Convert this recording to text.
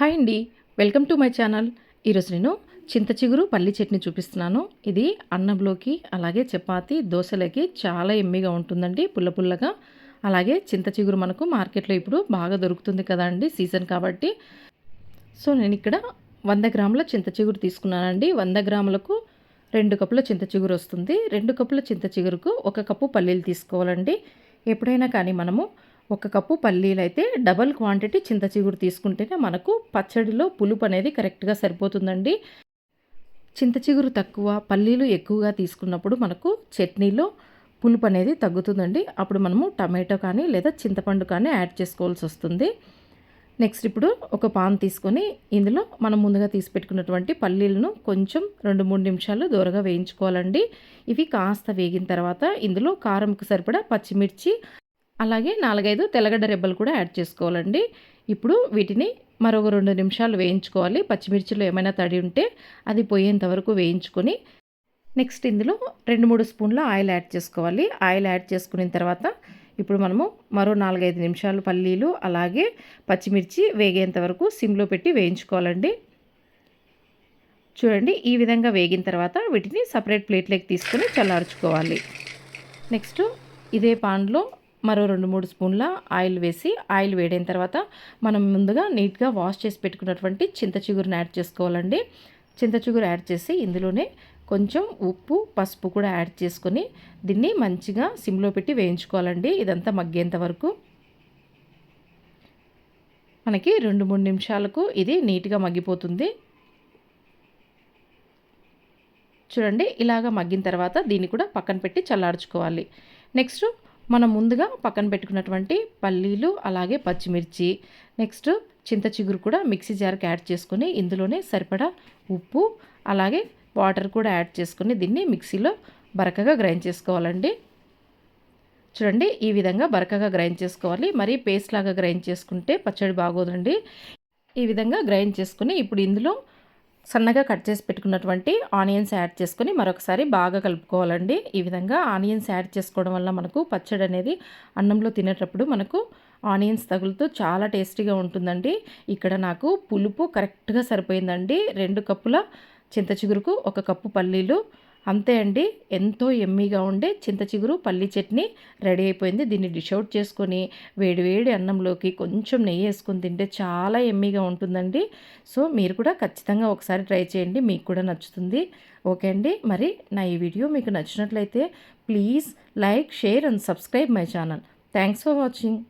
Hi అండి. Welcome to my channel. ఈరోజు నేను చింత చిగురు పల్లి చట్నీ చూపిస్తున్నాను. ఇది అన్నంలోకి అలాగే చపాతి దోశలకి చాలా ఎమ్మిగా ఉంటుందండి పుల్ల పుల్లగా. అలాగే చింత చిగురు మనకు మార్కెట్లో ఇప్పుడు బాగా దొరుకుతుంది కదా అండి సీజన్ కాబట్టి. సో నేను ఇక్కడ వంద గ్రాముల చింత చిగురు తీసుకున్నానండి. వంద గ్రాములకు రెండు కప్పుల చింత చిగురు వస్తుంది. రెండు కప్పుల చింత చిగురుకు ఒక కప్పు పల్లీలు తీసుకోవాలండి. ఎప్పుడైనా కానీ మనము ఒక కప్పు పల్లీలు అయితే డబల్ క్వాంటిటీ చింత చిగురు తీసుకుంటేనే మనకు పచ్చడిలో పులుపు అనేది కరెక్ట్గా సరిపోతుందండి. చింత చిగురు తక్కువ పల్లీలు ఎక్కువగా తీసుకున్నప్పుడు మనకు చట్నీలో పులుపు అనేది తగ్గుతుందండి. అప్పుడు మనము టమాటో కానీ లేదా చింతపండు కానీ యాడ్ చేసుకోవాల్సి వస్తుంది. నెక్స్ట్ ఇప్పుడు ఒక పాన్ తీసుకొని ఇందులో మనం ముందుగా తీసి పెట్టుకున్నటువంటి పల్లీలను కొంచెం రెండు మూడు నిమిషాలు దూరగా వేయించుకోవాలండి. ఇవి కాస్త వేగిన తర్వాత ఇందులో కారంకు సరిపడా పచ్చిమిర్చి అలాగే నాలుగైదు తెల్లగడ్డ రెబ్బలు కూడా యాడ్ చేసుకోవాలండి. ఇప్పుడు వీటిని మరొక రెండు నిమిషాలు వేయించుకోవాలి. పచ్చిమిర్చిలో ఏమైనా తడి ఉంటే అది పోయేంత వరకు వేయించుకొని నెక్స్ట్ ఇందులో రెండు మూడు స్పూన్ల ఆయిల్ యాడ్ చేసుకోవాలి. ఆయిల్ యాడ్ చేసుకున్న తర్వాత ఇప్పుడు మనము మరో నాలుగైదు నిమిషాలు పల్లీలు అలాగే పచ్చిమిర్చి వేగేంత వరకు సిమ్లో పెట్టి వేయించుకోవాలండి. చూడండి ఈ విధంగా వేగిన తర్వాత వీటిని సపరేట్ ప్లేట్లోకి తీసుకొని చల్లార్చుకోవాలి. నెక్స్ట్ ఇదే పాన్లో మరో రెండు మూడు స్పూన్ల ఆయిల్ వేసి ఆయిల్ వేడైన తర్వాత మనం ముందుగా నీట్గా వాష్ చేసి పెట్టుకున్నటువంటి చింత చిగురుని యాడ్ చేసుకోవాలండి. చింత చిగురు యాడ్ చేసి ఇందులోనే కొంచెం ఉప్పు పసుపు కూడా యాడ్ చేసుకొని దీన్ని మంచిగా సిమ్లో పెట్టి వేయించుకోవాలండి. ఇదంతా మగ్గేంత వరకు. మనకి రెండు మూడు నిమిషాలకు ఇది నీట్గా మగ్గిపోతుంది. చూడండి ఇలాగ మగ్గిన తర్వాత దీన్ని కూడా పక్కన పెట్టి చల్లార్చుకోవాలి. నెక్స్ట్ మనం ముందుగా పక్కన పెట్టుకున్నటువంటి పల్లీలు అలాగే పచ్చిమిర్చి నెక్స్ట్ చింత చిగురు కూడా మిక్సీ జార్కి యాడ్ చేసుకుని ఇందులోనే సరిపడా ఉప్పు అలాగే వాటర్ కూడా యాడ్ చేసుకుని దీన్ని మిక్సీలో బరకగా గ్రైండ్ చేసుకోవాలండి. చూడండి ఈ విధంగా బరకగా గ్రైండ్ చేసుకోవాలి. మరీ పేస్ట్ లాగా గ్రైండ్ చేసుకుంటే పచ్చడి బాగోదండి. ఈ విధంగా గ్రైండ్ చేసుకుని ఇప్పుడు ఇందులో సన్నగా కట్ చేసి పెట్టుకున్నటువంటి ఆనియన్స్ యాడ్ చేసుకొని మరొకసారి బాగా కలుపుకోవాలండి. ఈ విధంగా ఆనియన్స్ యాడ్ చేసుకోవడం వల్ల మనకు పచ్చడి అనేది అన్నంలో తినేటప్పుడు మనకు ఆనియన్స్ తగులుతూ చాలా టేస్టీగా ఉంటుందండి. ఇక్కడ నాకు పులుపు కరెక్ట్గా సరిపోయిందండి. రెండు కప్పుల చింత చిగురుకు ఒక కప్పు పల్లీలు అంతే అండి. ఎంతో ఎమ్మీగా ఉండే చింత చిగురు పల్లి చట్నీ రెడీ అయిపోయింది. దీన్ని డిష్ అవుట్ చేసుకొని వేడివేడి అన్నంలోకి కొంచెం నెయ్యి వేసుకొని తింటే చాలా ఎమ్మీగా ఉంటుందండి. సో మీరు కూడా ఖచ్చితంగా ఒకసారి ట్రై చేయండి. మీకు కూడా నచ్చుతుంది. ఓకే అండి. మరి నా ఈ వీడియో మీకు నచ్చినట్లయితే please like share and subscribe my channel. Thanks for watching.